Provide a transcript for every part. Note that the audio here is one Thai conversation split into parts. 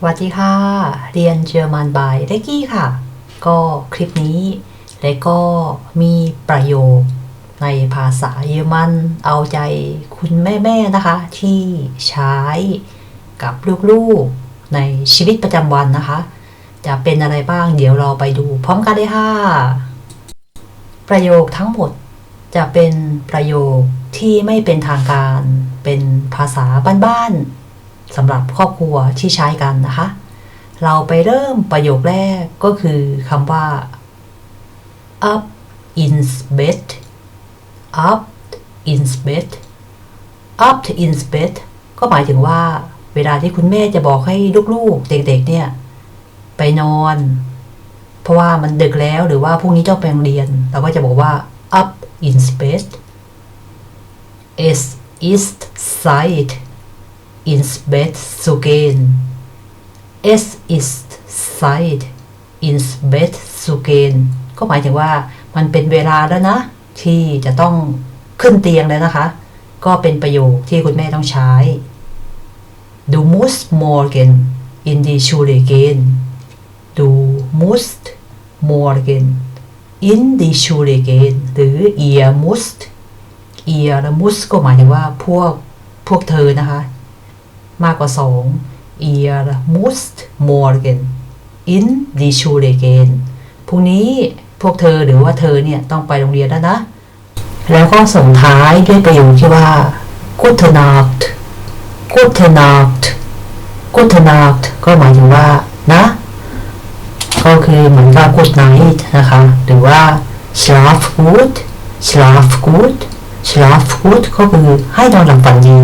สวัสดีค่ะ เรียนเยอรมันบายเรกกี้ค่ะ ก็คลิปนี้และก็มีประโยคในภาษาเยอรมันเอาใจคุณแม่ๆนะคะ ที่ใช้กับลูกๆในชีวิตประจำวันนะคะ จะเป็นอะไรบ้างเดี๋ยวเราไปดูพร้อมกันเลยค่ะ ประโยคทั้งหมดจะเป็นประโยคที่ไม่เป็นทางการ เป็นภาษาบ้านๆ สำหรับครอบครัวที่ใช้กันนะคะ เราไปเริ่มประโยคแรกก็คือคำว่า up in bed up in bed up in bed ก็หมายถึงว่า เวลาที่คุณแม่จะบอกให้ลูกๆ เด็กๆเนี่ย ไปนอน เพราะว่ามันดึกแล้วหรือว่าพรุ่งนี้ต้องไปโรงเรียน เราก็จะบอกว่า up in bed es ist Zeit ins Bett zu gehen es ist Zeit ins Bett zu gehen ก็หมายถึงว่ามันเป็นเวลาแล้วนะ ที่จะต้องขึ้นเตียงแล้วนะคะ ก็เป็นประโยคที่คุณแม่ต้องใช้ Du musst morgen in die Schule gehen Du musst morgen in die Schule gehen หรือ ihr musst ihr และ must ก็หมายถึงว่าพวกพวกเธอนะคะ มากกว่าสอง ihr musst morgen in die Schule gehen พรุ่งนี้พวกเธอหรือว่าเธอเนี่ย ต้องไปโรงเรียนแล้วนะ แล้วก็ส่งท้ายด้วยประโยคที่ว่า gute Nacht gute Nacht gute Nacht ก็หมายถึงว่า นะ ก็คือเหมือนกับ good night นะคะ หรือว่า schlaf gut schlaf gut schlaf gut ก็คือให้นอนหลับฝันดี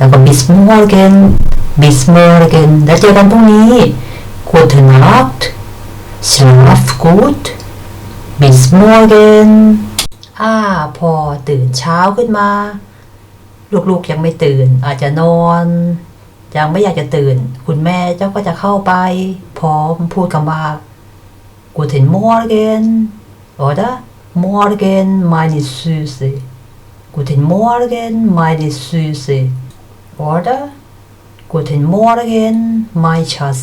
แล้วก็ bis morgen bis morgen แล้วเจอกันพรุ่งนี้ gute Nacht schlaf gut bis morgen อ่าพอตื่นเช้าขึ้นมา ลูกๆยังไม่ตื่น อาจจะนอน ยังไม่อยากจะตื่น คุณแม่เจ้าก็จะเข้าไป พร้อมพูดคำว่า Guten Morgen oder Morgen meine Süße Guten Morgen meine Süße oder Guten Morgen mein Schatz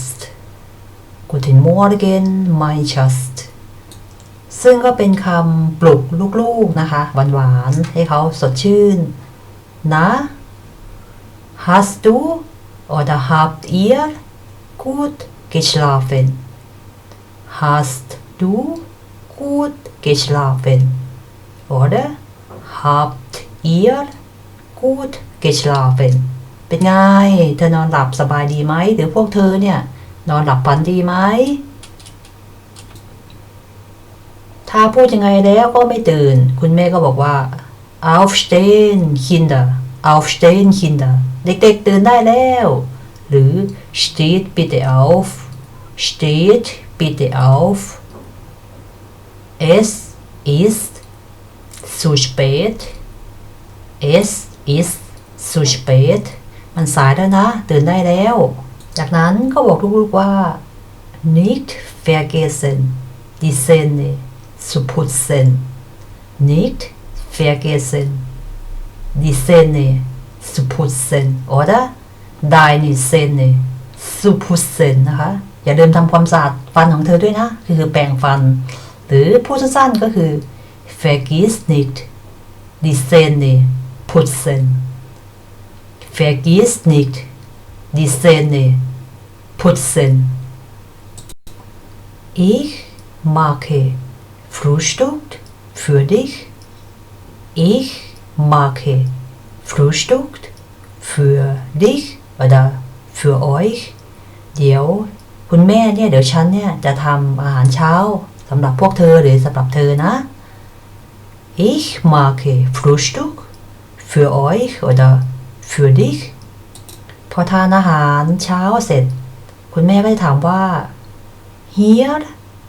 Guten Morgen mein Schatz ซึ่งก็เป็นคำปลุกลูกๆนะคะหวานๆให้เขาสดชื่น นะ Hast du oder habt ihr gut geschlafen? Hast du gut geschlafen? Oder habt ihr gut geschlafen? เป็นไง เธอนอนหลับสบายดีไหมหรือพวกเธอเนี่ย นอนหลับฝันดีไหม ถ้าพูดยังไงแล้วก็ไม่ตื่น คุณแม่ก็บอกว่า aufstehen Kinder aufstehen Kinder เด็กๆตื่นได้แล้ว หรือ steht bitte auf steht bitte auf es ist zu spät es ist zu spät มันสายแล้วนะ ตื่นได้แล้ว จากนั้นก็บอกลูกๆว่า nicht vergessen die Zähne zu putzen nicht vergessen die Zähne zu putzen oder deine Zähne zu putzen นะคะ อย่าลืมทำความสะอาดฟันของเธอด้วยนะ คือแปรงฟัน หรือพูดสั้นๆก็คือ vergiss nicht die Zähne putzen vergiss nicht die Zähne putzen ich mache Frühstück für dich ich mache Frühstück für dich oder für euch เดี๋ยวคุณแม่เนี่ยเดี๋ยวฉันเนี่ยจะทำอาหารเช้าสำหรับพวกเธอหรือสำหรับเธอนะ Ich mache Frühstück für euch oder für dich พอทานอาหารเช้าเสร็จ คุณแม่ก็จะถามว่า Hier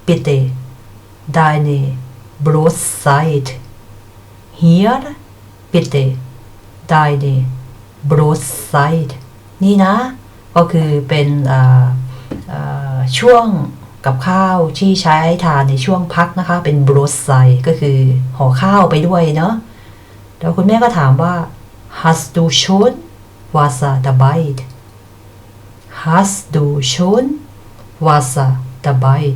bitte deine Brotzeit Hier bitte deine Brotzeit นี่นะ ก็คือเป็นช่วงกับข้าวที่ใช้ทานในช่วงพักนะคะ เป็น Brotzeit ก็คือห่อข้าวไปด้วยเนาะแล้วคุณแม่ก็ถามว่า Hast du schon Wasser dabei hast du schon Wasser dabei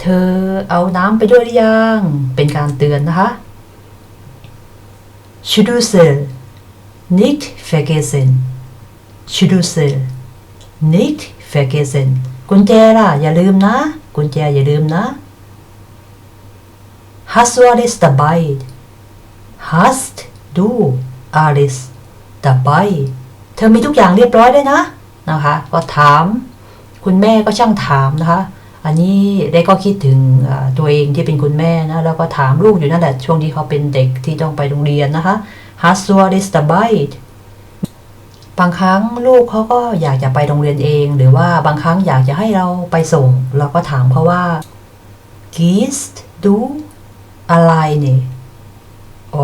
เธอเอาน้ำไปด้วยหรือยัง เป็นการเตือนนะคะ Schlüssel nicht vergessen Schlüssel nicht vergessen กุญแจล่ะ อย่าลืมนะ กุญแจอย่าลืมนะ Hast du alles dabei Hast du alles dabei เธอมีทุกอย่างเรียบร้อยเลยนะนะคะ ก็ถาม คุณแม่ก็ช่างถามนะคะ อันนี้ได้ก็คิดถึงตัวเองที่เป็นคุณแม่นะแล้วก็ถามลูกอยู่นั่นแหละช่วงที่เขาเป็นเด็กที่ต้องไปโรงเรียนนะคะ Hast du alles dabei บางครั้งลูกเขาก็อยากจะไปโรงเรียนเอง หรือว่าบางครั้งอยากจะให้เราไปส่ง เราก็ถามเขาว่า Gehst du alleine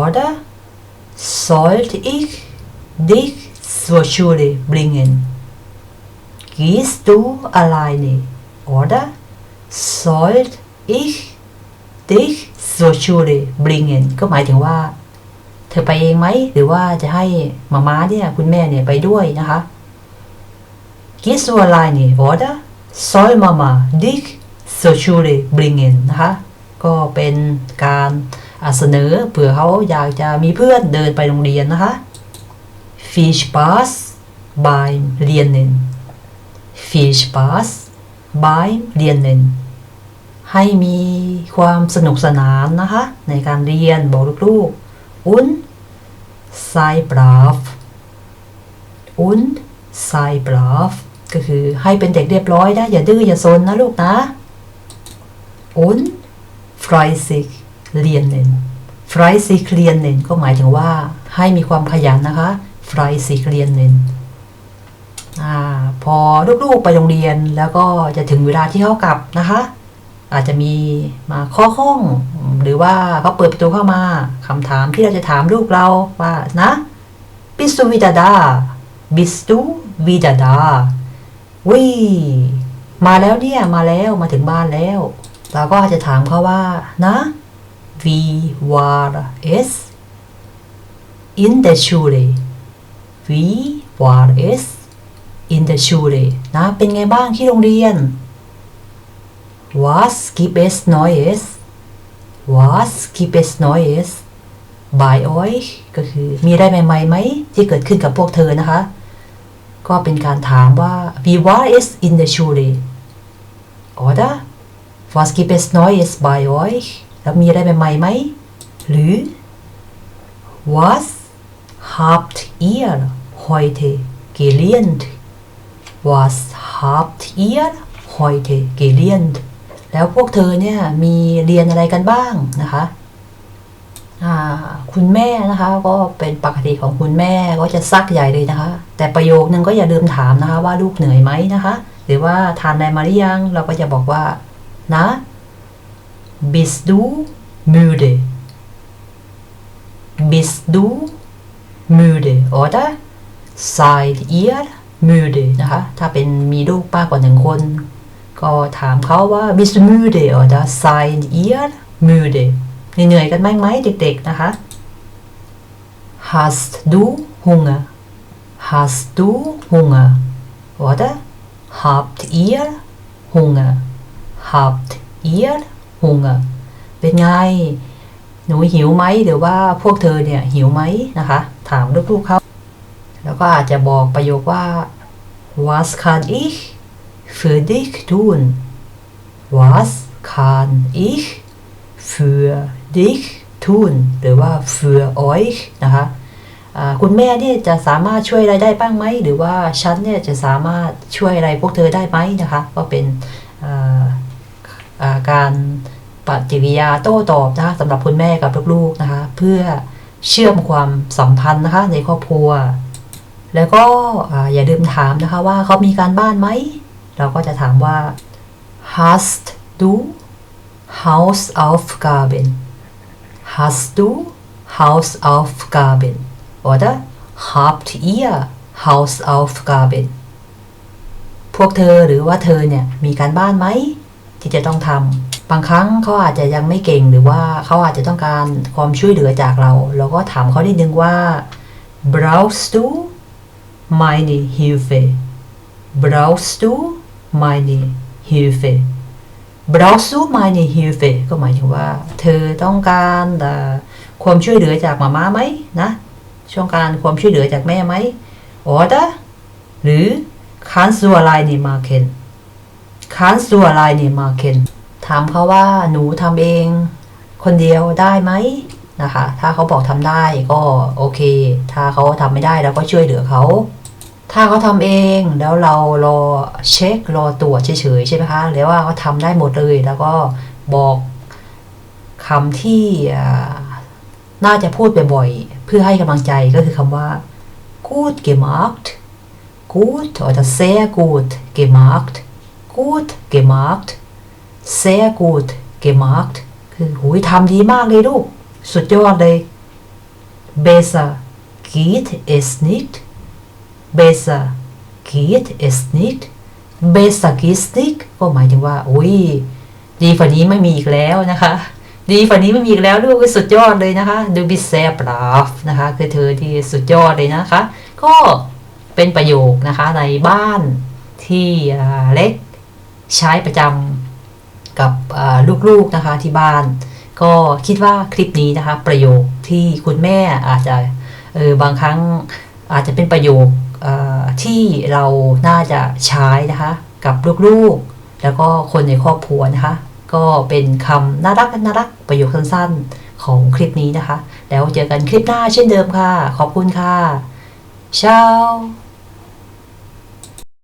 oder sollte ich dich zur Schule bringen Gehst du alleine oder sollte ich dich zur Schule bringen ก็หมายถึงว่า เธอไปเองไหม หรือว่าจะให้มาม้าเนี่ยคุณแม่เนี่ยไปด้วยนะคะ Gehst du alleine oder soll Mama dich zur Schule bringen นะคะ ก็เป็นการ เสนอเผื่อเขาอยากจะมีเพื่อนเดินไปโรงเรียนนะคะ Viel Spaß beim Lernen Viel Spaß beim Lernen ให้มีความสนุกสนานนะคะ ในการเรียนบอกลูกๆ und sei brav und sei brav ก็คือให้เป็นเด็กเรียบร้อยนะ อย่าดื้ออย่าซนนะลูกนะ und fleißig lernen fleißig lernen ก็หมายถึงว่าให้มีความขยันนะคะ fleißig lernen อ่าพอลูกๆไปโรงเรียนแล้วก็จะถึงเวลาที่เขากลับนะคะ อาจจะมีมาเคาะห้อง หรือว่าเขาเปิดประตูเข้ามาคำถามที่เราจะถามลูกเราว่านะ bist du wieder da bist du wieder da วิมาแล้วเนี่ย มาแล้วมาถึงบ้านแล้ว เราก็อาจจะถามเขาว่านะ wie war es in der Schule wie war es in der Schule นะ เป็นไงบ้างที่โรงเรียน Was gibt es Neues Was gibt es Neues bei euch ก็คือมีอะไรใหม่ๆไหม ที่เกิดขึ้นกับพวกเธอนะคะ ก็เป็นการถามว่า Wie war es in der Schule oder Was gibt es Neues bei euch แล้วมีอะไรใหม่ๆไหม หรือ Was habt ihr heute gelernt Was habt ihr heute gelernt แล้วพวกเธอเนี่ยมีเรียนอะไรกันบ้างนะคะคุณแม่นะคะก็เป็นปกติของคุณแม่ก็จะซักใหญ่เลยนะคะ แต่ประโยคนึงก็อย่าลืมถามนะคะ ว่าลูกเหนื่อยไหมนะคะ หรือว่าทานอะไรมาหรือยังเราก็จะบอกว่า นะ bist du müde bist du müde oder seid ihr müde นะคะ ถ้าเป็นมีลูกมากกว่าหนึ่งคน ก็ถามเขาว่า bist du müde oder seid ihr müde เหนื่อยกันไหมไหมเด็กๆนะคะ hast du Hunger hast du Hunger oder habt ihr Hunger habt ihr Hunger เป็นไง หนูหิวไหมหรือว่าพวกเธอเนี่ยหิวไหมนะคะ ถามลูกๆเขาแล้วก็อาจจะบอกประโยคว่า was kann ich für dich tun was kann ich für dich tun หรือว่า für euch นะคะคุณแม่เนี่ยจะสามารถช่วยอะไรได้บ้างไหม หรือว่าฉันเนี่ยจะสามารถช่วยอะไรพวกเธอได้ไหมนะคะ ก็เป็น การปฏิกิริยาโต้ตอบนะคะสำหรับคุณแม่กับลูกๆนะคะ เพื่อเชื่อมความสัมพันธ์นะคะ ในครอบครัว แล้วก็อ่าอย่าลืมถามนะคะว่าเขามีการบ้านไหม เราก็จะถามว่า hast du Hausaufgaben hast du Hausaufgaben oder habt ihr Hausaufgaben พวกเธอหรือว่าเธอเนี่ยมีการบ้านไหม ที่จะต้องทำบางครั้งเขาอาจจะยังไม่เก่งหรือว่าเขาอาจจะต้องการความช่วยเหลือจากเรา เราก็ถามเขานิดนึงว่า brauchst du meine Hilfe brauchst du meine Hilfe brauchst du meine Hilfe ก็หมายถึงว่า เธอต้องการเอ่ความช่วยเหลือจากมาม่าไหมนะช่องการความช่วยเหลือจากแม่ไหม oder หรือ kannst du alleine machen kannst du alleine machen ถามเขาว่าหนูทำเองคนเดียวได้ไหมนะคะ ถ้าเขาบอกทำได้ก็โอเค ถ้าเขาทำไม่ได้เราก็ช่วยเหลือเขา ถ้าเขาทำเองแล้วเรารอเช็ครอตรวจเฉยๆใช่ไหมคะแล้วว่าเขาทำได้หมดเลยแล้วก็บอกคำที่น่าจะพูดบ่อยๆเพื่อให้กำลังใจก็คือคำว่า gut gemacht gut oder sehr gut gemacht gut gemacht sehr gut gemacht คือหุยทำดีมากเลยลูก สุดยอดเลย besser geht es nicht besser geht es nicht besser geht es nicht ก็หมายถึงว่าอุ้ยดีกว่านี้ไม่มีอีกแล้วนะคะ ดีกว่านี้ไม่มีอีกแล้วลูกสุดยอดเลยนะคะดูบิเซปลาฟนะคะคือเธอที่สุดยอดเลยนะคะ ก็เป็นประโยคนะคะในบ้านที่เล็ก ใช้ประจำกับลูกๆนะคะที่บ้าน ก็คิดว่าคลิปนี้นะคะ ประโยคที่คุณแม่อาจจะเออบางครั้งอาจจะเป็นประโยคที่เราน่าจะใช้นะคะกับลูกๆ แล้วก็คนในครอบครัวนะคะ ก็เป็นคำน่ารักน่ารักประโยคสั้นๆของคลิปนี้นะคะ แล้วเจอกันคลิปหน้าเช่นเดิมค่ะ ขอบคุณค่ะ ciao